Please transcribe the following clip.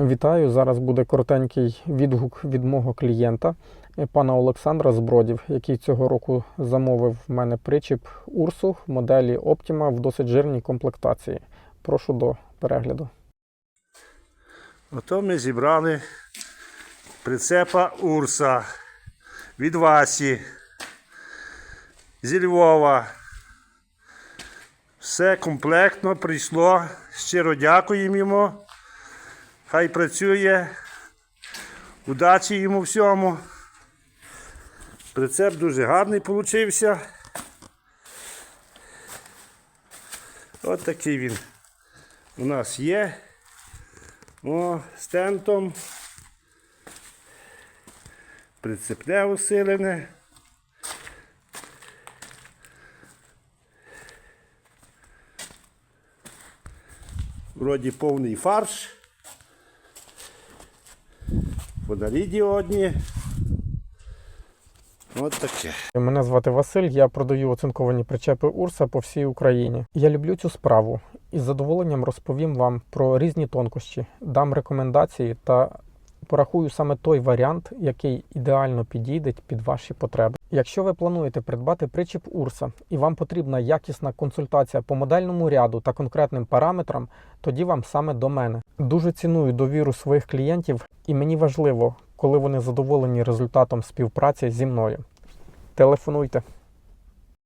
Вітаю! Зараз буде коротенький відгук від мого клієнта, е, пана Олександра Збродів, який цього року замовив в мене причіп Урсу моделі Optima в досить жирній комплектації. Прошу до перегляду. Ото ми зібрали прицепа Урса від Васі зі Львова. Все комплектно прийшло. Щиро дякуємо йому. Хай працює. Удачі йому всьому. Прицеп дуже гарний получився. От такий він у нас є. О, з тентом. Прицепне усилене. Вроді повний фарш. Фонарі діодні. От таке. Мене звати Василь, я продаю оцинковані причепи Урса по всій Україні. Я люблю цю справу і з задоволенням розповім вам про різні тонкощі, дам рекомендації та порахую саме той варіант, який ідеально підійде під ваші потреби. Якщо ви плануєте придбати причіп Урса і вам потрібна якісна консультація по модельному ряду та конкретним параметрам, тоді вам саме до мене. Дуже ціную довіру своїх клієнтів, і мені важливо, коли вони задоволені результатом співпраці зі мною. Телефонуйте.